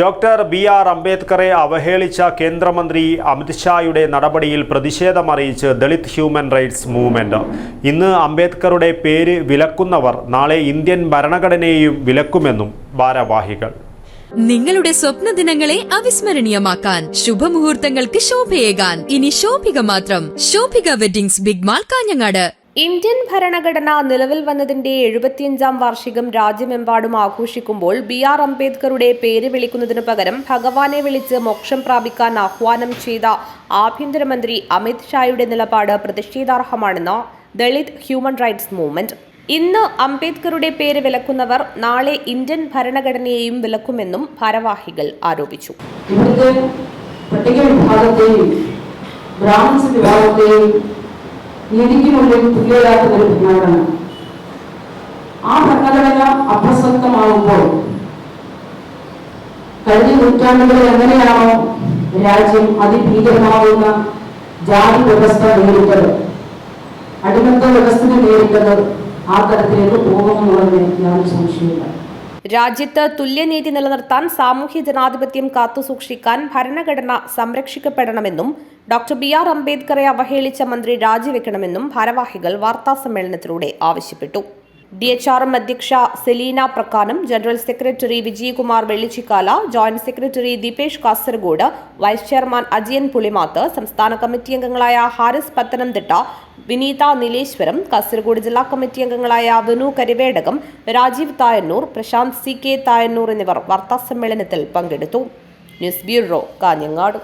Doctor B R അംബേദ്കറെ അവഹേളിച്ച കേന്ദ്രമന്ത്രി അമിത്ഷായുടെ നടപടിയിൽ പ്രതിഷേധമറിയിച്ച് ദളിത് ഹ്യൂമൻ റൈറ്റ്സ് മൂവ്മെന്റ്. ഇന്ന് അംബേദ്കറുടെ പേര് വിലക്കുന്നവർ നാളെ ഇന്ത്യൻ ഭരണഘടനയെയും വിലക്കുമെന്നും ഭാരവാഹികൾ. നിങ്ങളുടെ സ്വപ്ന ദിനങ്ങളെ അവിസ്മരണീയമാക്കാൻ ശുഭമുഹൂർത്തങ്ങൾക്ക് ശോഭയേകാൻ. ഇനി ശോഭിക മാത്രം. Shobhika weddings big mall Kanhangad. Indian ഭരണഘടന നിലവിൽ വന്നതിന്റെ എഴുപത്തിയഞ്ചാം വാർഷികം രാജ്യമെമ്പാടും ആഘോഷിക്കുമ്പോൾ ബി ആർ അംബേദ്കറുടെ പേര് വിളിക്കുന്നതിനു പകരം ഭഗവാനെ വിളിച്ച് മോക്ഷം പ്രാപിക്കാൻ ആഹ്വാനം ചെയ്ത ആഭ്യന്തരമന്ത്രി അമിത് ഷായുടെ നിലപാട് പ്രതിഷേധാർഹമാണെന്ന് ദളിത് ഹ്യൂമൻ റൈറ്റ്സ് മൂവ്മെന്റ്. ഇന്ന് അംബേദ്കറുടെ പേര് വിലക്കുന്നവർ നാളെ ഇന്ത്യൻ ഭരണഘടനയെയും വിലക്കുമെന്നും ഭാരവാഹികൾ ആരോപിച്ചു. ഇവിടുത്തെ ബ്രാഹ്മിൻസ് വിഭാഗത്തെയും നീതിക്ക് മുന്നിൽ തുല്യരാത്ത ഒരു ഭരണഘടന ആ ഭരണഘടന അപ്രസക്തമാകുമ്പോൾ കഴിഞ്ഞ നൂറ്റാണ്ടുകളിൽ എങ്ങനെയാണോ രാജ്യം അതിഭീകരമാകുന്ന ജാതി വ്യവസ്ഥ നേരിട്ടത് അടിമത്ത വ്യവസ്ഥ നേരിട്ടത് ആ തരത്തിലേക്ക് പോകുമെന്നുള്ളതിന് ഞാൻ സംശയമില്ല രാജ്യത്ത് തുല്യനീതി നിലനിർത്താൻ സാമൂഹ്യ ജനാധിപത്യം കാത്തുസൂക്ഷിക്കാൻ ഭരണഘടന സംരക്ഷിക്കപ്പെടണമെന്നും ഡോക്ടർ ബി ആർ അംബേദ്കറെ അവഹേളിച്ച മന്ത്രി രാജിവെക്കണമെന്നും ഭാരവാഹികൾ വാർത്താസമ്മേളനത്തിലൂടെ ആവശ്യപ്പെട്ടു ഡി എച്ച് ആർ എം അധ്യക്ഷ Selina Prakkanam general secretary Vijayakumar Vellichikkala joint secretary Deepesh Kasaragod vice chairman Ajiyan Pulimath സംസ്ഥാന കമ്മിറ്റി അംഗങ്ങളായ ഹാരിസ് പത്തനംതിട്ട വിനീത നീലേശ്വരം കാസർഗോഡ് ജില്ലാ കമ്മിറ്റി അംഗങ്ങളായ വിനു കരിവേടകം രാജീവ് തായന്നൂർ പ്രശാന്ത് സി കെ തായന്നൂർ എന്നിവർ വാർത്താസമ്മേളനത്തിൽ പങ്കെടുത്തു. News bureau Kanhangad.